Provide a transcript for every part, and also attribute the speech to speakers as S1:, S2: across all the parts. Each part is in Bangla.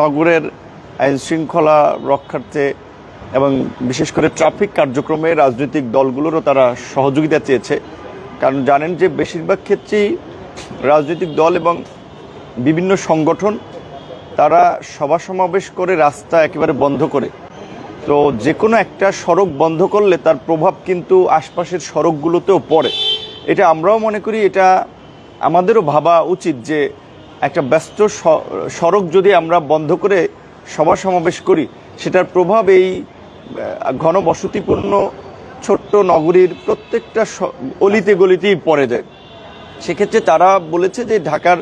S1: নগরের আইন শৃঙ্খলা রক্ষার্থে এবং বিশেষ করে ট্রাফিক কার্যক্রমে রাজনৈতিক দলগুলোরও তারা সহযোগিতা চেয়েছে। কারণ জানেন যে বেশিরভাগ ক্ষেত্রেই রাজনৈতিক দল এবং বিভিন্ন সংগঠন তারা সভা সমাবেশ করে রাস্তা একেবারে বন্ধ করে। তো যে কোনো একটা সড়ক বন্ধ করলে তার প্রভাব কিন্তু আশপাশের সড়কগুলোতেও পড়ে। এটা আমরাও মনে করি, এটা আমাদেরও ভাবা উচিত যে একটা ব্যস্ত সড়ক যদি আমরা বন্ধ করে সভা সমাবেশ করি, সেটার প্রভাব এই ঘনবসতিপূর্ণ ছোট্ট নগরীর প্রত্যেকটা অলিতে গলিতেই পড়ে যায়। সেক্ষেত্রে তারা বলেছে যে ঢাকার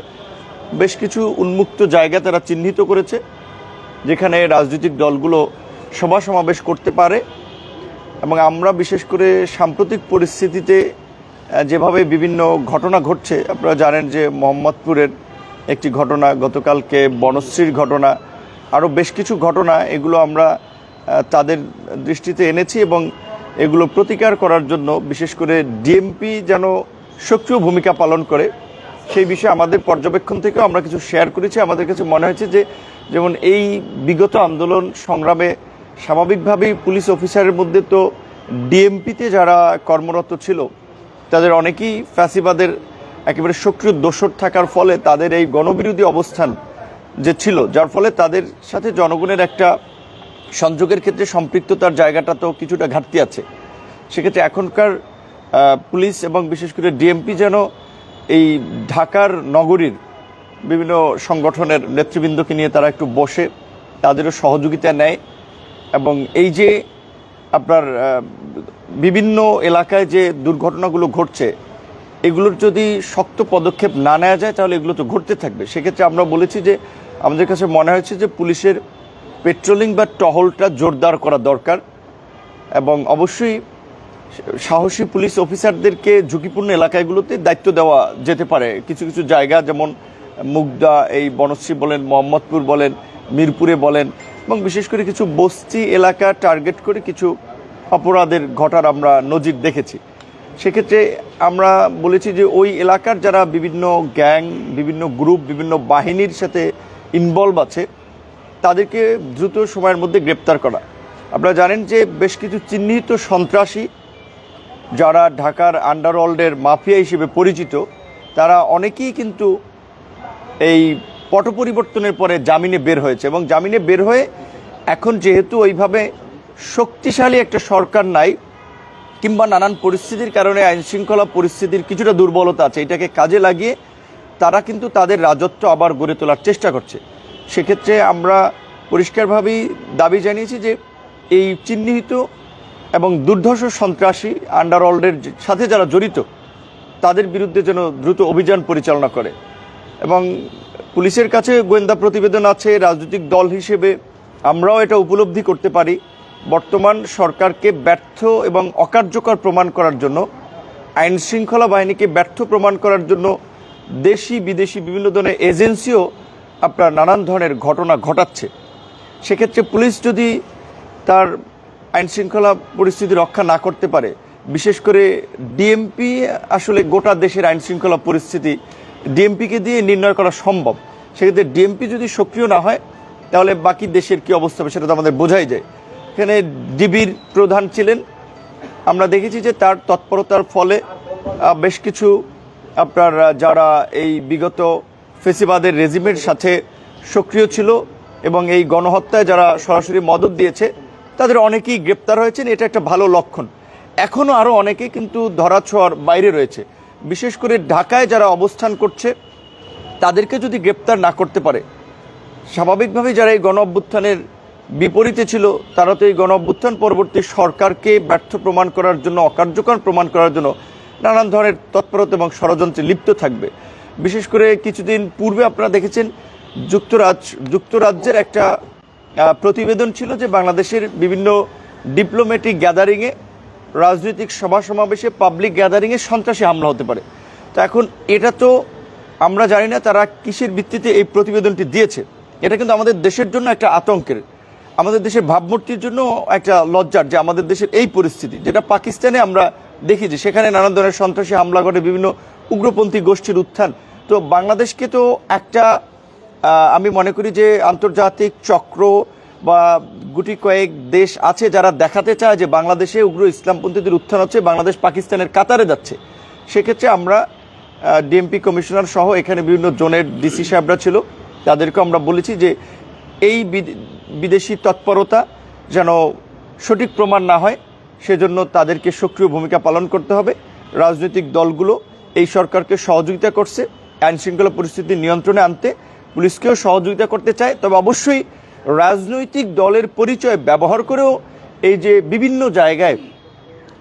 S1: বেশ কিছু উন্মুক্ত জায়গা তারা চিহ্নিত করেছে, যেখানে রাজনৈতিক দলগুলো সভা সমাবেশ করতে পারে এবং আমরা বিশেষ করে সাম্প্রতিক পরিস্থিতিতে যেভাবে বিভিন্ন ঘটনা ঘটছে, আপনারা জানেন যে মোহাম্মদপুরের একটি ঘটনা, গতকালকে বনশ্রীর ঘটনা, আরও বেশ কিছু ঘটনা, এগুলো আমরা তাদের দৃষ্টিতে এনেছি এবং এগুলো প্রতিকার করার জন্য, বিশেষ করে ডিএমপি যেন সক্রিয় ভূমিকা পালন করে, সেই বিষয়ে আমাদের পর্যবেক্ষণ থেকেও আমরা কিছু শেয়ার করেছি। আমাদের কাছে মনে হয়েছে যে, যেমন এই বিগত আন্দোলন সংগ্রামে স্বাভাবিকভাবেই পুলিশ অফিসারের মধ্যে তো ডিএমপিতে যারা কর্মরত ছিল, তাদের অনেকেই ফ্যাসিবাদের একেবারে সক্রিয় দোষর থাকার ফলে তাদের এই গণবিরোধী অবস্থান যে ছিল, যার ফলে তাদের সাথে জনগণের একটা সংযোগের ক্ষেত্রে সম্পৃক্ততার জায়গাটা তো কিছুটা ঘাটতি আছে। সেক্ষেত্রে এখনকার পুলিশ এবং বিশেষ করে ডিএমপি যেন এই ঢাকার নগরীর বিভিন্ন সংগঠনের নেতৃবৃন্দকে নিয়ে তারা একটু বসে তাদেরও সহযোগিতা নেয় এবং এই যে আপনার বিভিন্ন এলাকায় যে দুর্ঘটনাগুলো ঘটছে এগুলোর যদি শক্ত পদক্ষেপ না নেওয়া যায়, তাহলে এগুলো তো ঘটতে থাকবে। সেক্ষেত্রে আমরা বলেছি যে, আমাদের কাছে মনে হয়েছে যে পুলিশের পেট্রোলিং বা টহলটা জোরদার করা দরকার এবং অবশ্যই সাহসী পুলিশ অফিসারদেরকে ঝুঁকিপূর্ণ এলাকাগুলোতে দায়িত্ব দেওয়া যেতে পারে। কিছু কিছু জায়গা যেমন মুগদা, এই বনশ্রী বলেন, মোহাম্মদপুর বলেন, মিরপুরে বলেন এবং বিশেষ করে কিছু বস্তি এলাকা টার্গেট করে কিছু অপরাধের ঘটার আমরা নজির দেখেছি। সেক্ষেত্রে আমরা বলেছি যে ওই এলাকার যারা বিভিন্ন গ্যাং, বিভিন্ন গ্রুপ, বিভিন্ন বাহিনীর সাথে ইনভলভ আছে, তাদেরকে দ্রুত সময়ের মধ্যে গ্রেপ্তার করা। আপনারা জানেন যে বেশ কিছু চিহ্নিত সন্ত্রাসী, যারা ঢাকার আন্ডারওয়ার্ল্ডের মাফিয়া হিসেবে পরিচিত, তারা অনেকেই কিন্তু এই পট পরিবর্তনের পরে জামিনে বের হয়েছে এবং জামিনে বের হয়ে এখন যেহেতু ওইভাবে শক্তিশালী একটা সরকার নাই কিংবা নানান পরিস্থিতির কারণে আইন শৃঙ্খলা পরিস্থিতির কিছুটা দুর্বলতা আছে, এটাকে কাজে লাগিয়ে তারা কিন্তু তাদের রাজত্ব আবার গড়ে তোলার চেষ্টা করছে। সেক্ষেত্রে আমরা পরিষ্কারভাবেই দাবি জানিয়েছি যে এই চিহ্নিত এবং দুর্ধর্ষ সন্ত্রাসী আন্ডারওয়ার্ল্ডের সাথে যারা জড়িত, তাদের বিরুদ্ধে যেন দ্রুত অভিযান পরিচালনা করে। এবং পুলিশের কাছে গোয়েন্দা প্রতিবেদন আছে, রাজনৈতিক দল হিসেবে আমরাও এটা উপলব্ধি করতে পারি। বর্তমান সরকারকে ব্যর্থ এবং অকার্যকর প্রমাণ করার জন্য, আইন শৃঙ্খলা বাহিনীকে ব্যর্থ প্রমাণ করার জন্য দেশি, বিদেশি বিভিন্ন ধরনের এজেন্সিও আপনার নানান ধরনের ঘটনা ঘটাচ্ছে। সেক্ষেত্রে পুলিশ যদি তার আইন শৃঙ্খলা পরিস্থিতি রক্ষা না করতে পারে, বিশেষ করে ডিএমপি আসলে গোটা দেশের আইন শৃঙ্খলা পরিস্থিতি ডিএমপিকে দিয়ে নির্ণয় করা সম্ভব। সেক্ষেত্রে ডিএমপি যদি সক্রিয় না হয়, তাহলে বাকি দেশের কি অবস্থা হবে সেটা তো আমাদের বোঝাই যায়। এখানে ডিবির প্রধান ছিলেন। আমরা দেখেছি যে তার তৎপরতার ফলে বেশ কিছু আপনার যারা এই বিগত ফেসিবাদের রেজিমের সাথে সক্রিয় ছিল এবং এই গণহত্যায় যারা সরাসরি মদত দিয়েছে, তাদের অনেকেই গ্রেপ্তার হয়েছেন। এটা একটা ভালো লক্ষণ। এখনও আরও অনেকে কিন্তু ধরাছোঁয়ার বাইরে রয়েছে। বিশেষ করে ঢাকায় যারা অবস্থান করছে, তাদেরকে যদি গ্রেপ্তার না করতে পারে, স্বাভাবিকভাবেই যারা এই গণ অভ্যুত্থানের বিপরীতে ছিল, তারা তো এই গণ অভ্যুত্থান পরবর্তী সরকারকে ব্যর্থ প্রমাণ করার জন্য, অকার্যকর প্রমাণ করার জন্য নানান ধরনের তৎপরতা এবং ষড়যন্ত্রে লিপ্ত থাকবে। বিশেষ করে কিছুদিন পূর্বে আপনারা দেখেছেন, যুক্তরাজ, যুক্তরাজ্যের একটা প্রতিবেদন ছিল যে বাংলাদেশের বিভিন্ন ডিপ্লোম্যাটিক গ্যাদারিংয়ে রাজনৈতিক সভা সমাবেশে পাবলিক গ্যাদারিংয়ে সন্ত্রাসী হামলা হতে পারে। তো এখন এটা তো আমরা জানি না তারা কিসের ভিত্তিতে এই প্রতিবেদনটি দিয়েছে। এটা কিন্তু আমাদের দেশের জন্য একটা আতঙ্কের আমাদের দেশের ভাবমূর্তির জন্য একটা লজ্জার যে আমাদের দেশের এই পরিস্থিতি, যেটা পাকিস্তানে আমরা দেখি যে সেখানে নানান ধরনের সন্ত্রাসী হামলা ঘটে, বিভিন্ন উগ্রপন্থী গোষ্ঠীর উত্থান। তো বাংলাদেশকে তো একটা আমি মনে করি যে আন্তর্জাতিক চক্র বা গুটি কয়েক দেশ আছে যারা দেখাতে চায় যে বাংলাদেশে উগ্র ইসলামপন্থীদের উত্থান হচ্ছে, বাংলাদেশ পাকিস্তানের কাতারে যাচ্ছে। সেক্ষেত্রে আমরা ডিএমপি কমিশনার সহ এখানে বিভিন্ন জোনের ডিসি সাহেবরা ছিল, তাদেরকে আমরা বলেছি যে এই বিদেশি তৎপরতা যেন সঠিক প্রমাণ না হয়, সেজন্য তাদেরকে সক্রিয় ভূমিকা পালন করতে হবে। রাজনৈতিক দলগুলো এই সরকারকে সহযোগিতা করছে আইন শৃঙ্খলা পরিস্থিতি নিয়ন্ত্রণে আনতে। পুলিশকেও সহযোগিতা করতে চায়, তবে অবশ্যই রাজনৈতিক দলের পরিচয় ব্যবহার করেও এই যে বিভিন্ন জায়গায়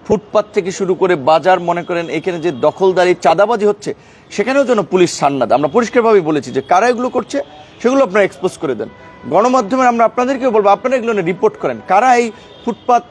S1: ফুটপাত থেকে শুরু করে বাজার, মনে করেন এখানে যে দখলদারি, চাঁদাবাজি হচ্ছে, সেখানেও যেন পুলিশ সান্নাদ। আমরা পরিষ্কারভাবে বলেছি যে কারা এগুলো করছে, সেগুলো আপনারা এক্সপোজ করে দেন। গণমাধ্যমে আমরা আপনাদেরকেও বলব, আপনারা এগুলো রিপোর্ট করেন। কারা এই ফুটপাত